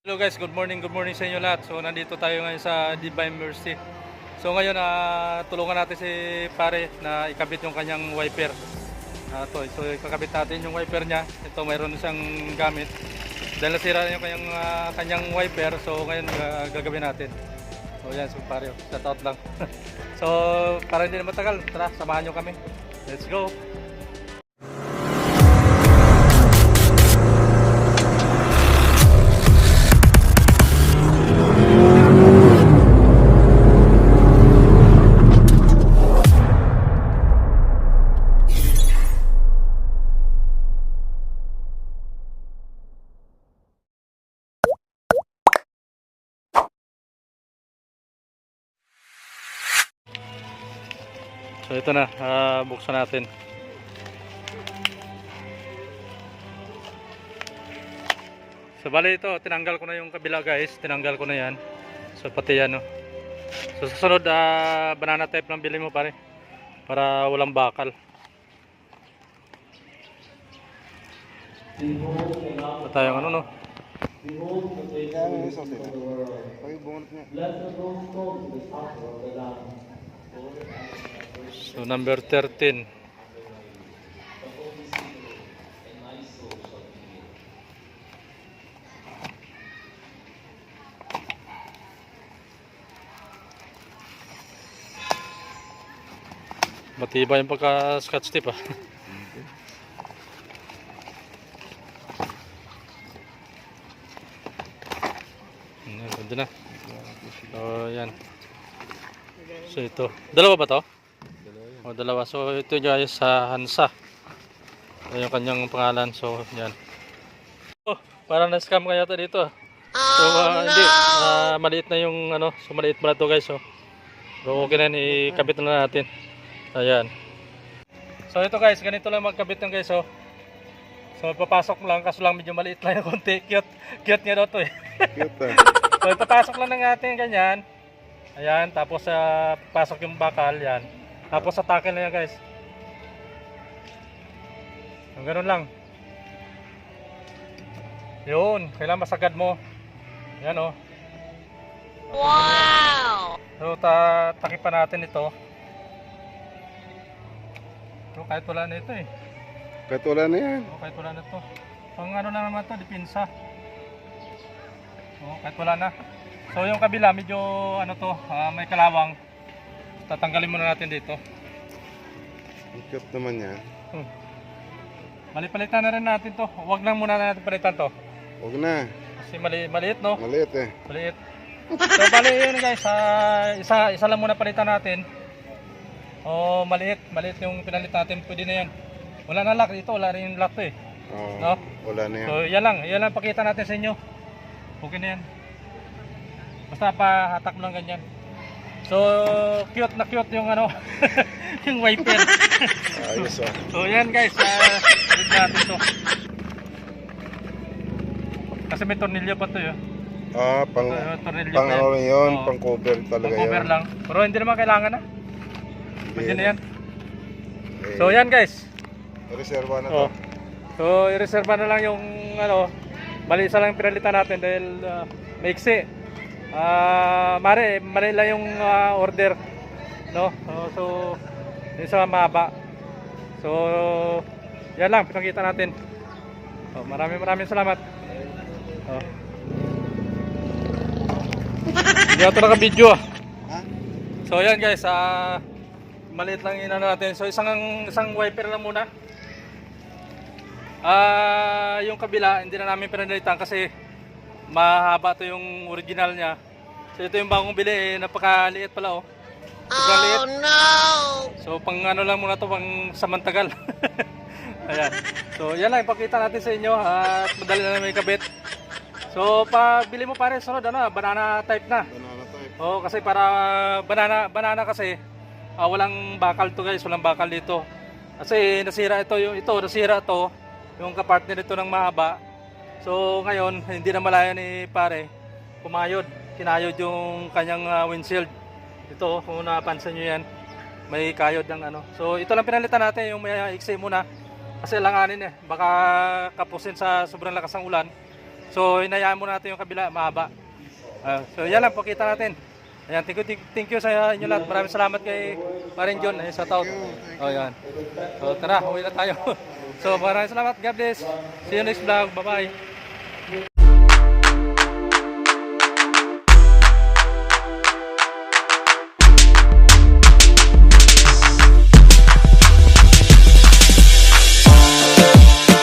Hello guys, good morning, good morning sa inyo lahat. So nandito tayo ngayon sa Divine Mercy. So ngayon ah, tulungan natin si pare na ikabit yung kanyang wiper. Ah, to, so ikakabit natin yung wiper niya. Ito mayroon siyang gamit. Dahil nasira na yung kanyang, ah, kanyang wiper, so ngayon ah, gagawin natin. So yan, so pare, shout out lang. so para hindi na matagal, tara, samahan nyo kami. Let's go! So ito na, ah, buksan natin. So bali ito, tinanggal ko na yung kabila guys, tinanggal ko na yan. So pati yan no. So sa sunod, ah, banana type lang bili mo pare. Para walang bakal. Ito tayong ano no. Kaya may sauce ito. Pag bungot niya. So number 13. Matibay yung pagka-scotch tape ah. Ano, ganda na. So, yan. So, ito. Dalawa ba to? O, dalawa. So, ito guys sa Hansa. Ito yung kanyang pangalan. So, yan. Oh, parang na-scam kaya to dito. So, ah, hindi. Ah, maliit na yung ano. So, maliit pala to guys. So, so okay na. Ikabit na natin. Ayan. So, ito guys. Ganito lang magkabit ng guys. So, so papasok mo lang. Kaso lang medyo maliit lang yung konti. Cute. Cute niya daw to eh. Cute ah. So, ipapasok lang ng atin ganyan. Ayan, tapos sa pasok yung bakal, yan. Tapos sa tackle na yan, guys. Yung ganun lang. Yun, kailangan masagad mo. Yan oh. Wow! So, ta takipan natin ito. So, kahit wala na ito eh. Kahit wala na yan. So, kahit wala na ito. Pang ano lang naman to, dipinsa. So, kahit wala na. So, yung kabila, medyo ano to, ah, may kalawang. Tatanggalin muna natin dito. Ang cute naman yan. Hmm. Malipalitan na rin natin to. Huwag lang muna natin palitan to. Huwag na. Kasi mali, maliit no? Maliit eh. Maliit. So, bali yun guys, ah, isa, isa lang muna palitan natin. O, maliit. Maliit yung pinalit natin. Pwede na yan. Wala na lock dito. Wala rin lock to eh. Oo. No? Wala na yan. So, yan lang. Yan lang pakita natin sa inyo. Okay na yan. Basta pahatak mo lang ganyan. So, cute na cute yung ano, yung wiper. Ayos ah. so, yan guys. Uh, natin to. Kasi may tornilyo pa to yun. Ah, pang, Uh, tornilyo pang pa yan. ano yun, Oo. pang cover talaga Pang cover yun. lang. Pero hindi naman kailangan na. Pwede na yan. Eh, So, yan guys. Reserva na to. Oh. So, i-reserve na lang yung ano, mali isa lang yung pinalitan natin dahil uh, maiksi. Ah, mare, mali lang yung ah, order. No? So, so yung sa mahaba. So, yan lang pinakita natin. Oh, maraming maraming salamat. Oh. Hindi ako naka-video ah. Ha? So yan guys, ah maliit lang inano natin. So isang isang wiper lang muna. Ah, yung kabila hindi na namin pinalitan kasi mahaba to yung original niya. So ito yung bagong bili, eh, napakaliit pala oh. Sobrang liit. Oh no! So pang ano lang muna to pang samantagal. Ayan. So yan lang ipakita natin sa inyo at madali na namin kabit. So pa bili mo pare sunod ano, banana type na. Banana type. Oo, kasi para banana banana kasi ah, walang bakal to guys, walang bakal dito. Kasi nasira ito yung ito, nasira to yung kapartner nito ng mahaba. So ngayon, hindi na malaya ni pare pumayod. Kinayod yung kanyang ah, windshield. Ito, kung napansin nyo yan, may kayod ng ano. So ito lang pinalitan natin, yung may iksi muna. Kasi langanin eh, baka kapusin sa sobrang lakas ng ulan. So, hinayaan muna natin yung kabila, mahaba. Ah, so, yan lang, pakita natin. Ayan, thank you, thank, you sa inyo lahat. Maraming salamat kay Parin John. Ayun, sa taon. Oh, yan. So, tara, uwi na tayo. so, maraming salamat. God bless. See you next vlog. Bye-bye.